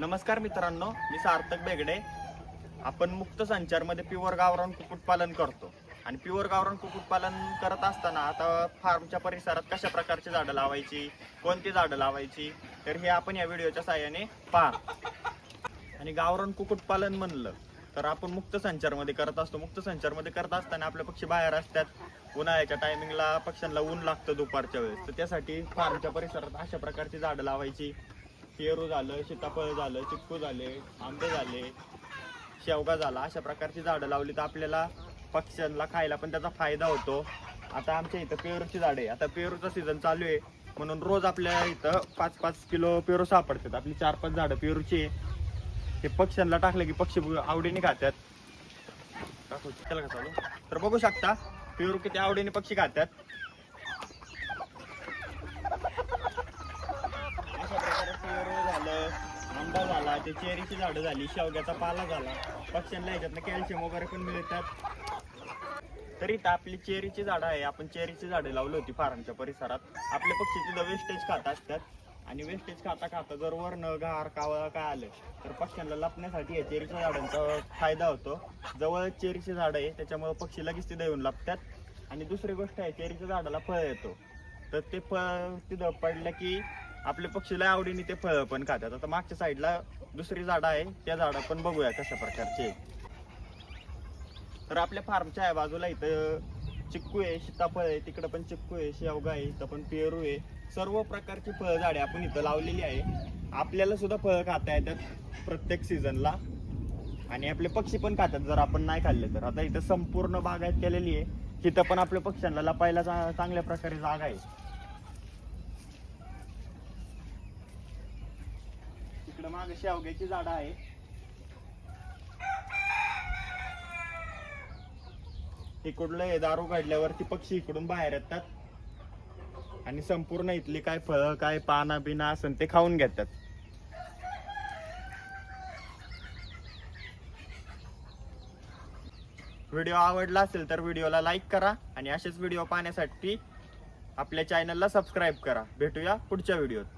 नमस्कार मित्रांनो मी सार्थक बेगडे. आपण मुक्त संचारमध्ये प्युअर गावरान कुक्कुटपालन करतो. आणि प्युअर गावरान कुक्कुटपालन करत असताना आता फार्मच्या परिसरात कशा प्रकारची झाडं लावायची कोणती झाडं लावायची तर हे आपण या व्हिडिओच्या साह्याने पहा आणि गावरान कुक्कुटपालन म्हणलं तर आपण मुक्त संचारमध्ये करत असतो. मुक्त संचारमध्ये करत असताना आपले पक्षी बाहेर असतात. उन्हाळ्याच्या टायमिंगला पक्ष्यांना ऊन लागतं दुपारच्या वेळेस. तर त्यासाठी फार्मच्या परिसरात अशा प्रकारची झाडं लावायची. पेरू झालं सीताफळ झालं चिक्कू झाले आंबे झाले शेवगा झाला अशा प्रकारची झाडं लावली तर आपल्याला पक्ष्यांना खायला पण त्याचा फायदा होतो. आता आमच्या इथं पेरूची झाडं आहे. आता पेरूचा सीझन चालू आहे. म्हणून रोज आपल्या इथं पाच पाच किलो पेरू सापडतात. आपली चार पाच झाडं पेरूची हे पक्ष्यांना टाकलं की पक्षी आवडीने खात्यात. त्याला का चालू? तर बघू शकता पेरू किती आवडीने पक्षी खात्यात अशा प्रकारे पेरू झालं आंबा झाला ते चेरीची झाडं झाली शेवग्याचा पाला झाला. पक्ष्यांना याच्यातनं कॅल्शियम वगैरे पण मिळतात. तरी तर आपली चेरीची झाडं आहे. आपण चेरीची झाडं लावली होती फार्मच्या परिसरात. आपले पक्षी तिथं वेस्टेज खात असतात. आणि वेस्टेज खाता खाता जर वरणं घार कावळा काय आलं तर पक्ष्यांना लपण्यासाठी या चेरीच्या झाडांचा फायदा होतो. जवळ चेरीची झाडं आहे त्याच्यामुळे पक्षी लगेच तिथं येऊन लपतात. आणि दुसरी गोष्ट आहे चेरीच्या झाडाला फळ येतो. तर ते फळ तिथं पडलं की आपले पक्षीला आवडीने ते फळ पण खातात. आता मागच्या साईडला दुसरी झाडं आहे त्या झाडं पण बघूया कशा प्रकारचे तर आपल्या फार्मच्या आहे बाजूला इथं चिक्कू आहे सीताफळ आहे तिकडं पण चिक्कू आहे शेवगा आहे इथं पण पेरू आहे. सर्व प्रकारची फळ झाडे आपण इथं लावलेली आहे. आपल्याला सुद्धा फळं खाता येतात प्रत्येक सीझनला आणि आपले पक्षी पण खातात जर आपण नाही खाल्ले तर. आता इथं संपूर्ण बागायत केलेली आहे. तिथं पण आपल्या पक्ष्यांना लपायला चांगल्या प्रकारे जागा आहे. इकडं मागे शेवग्याची झाडं आहे. इकडलं हे दारू काढल्यावरती पक्षी इकडून बाहेर येतात. आणि संपूर्ण इथली काय फळ काय पाना बिना असन ते खाऊन घेतात. व्हिडिओ आवडला असेल तर व्हिडिओला लाईक करा आणि असेच व्हिडिओ पाहण्यासाठी आपल्या चॅनलला सबस्क्राईब करा. भेटूया पुढच्या व्हिडिओत.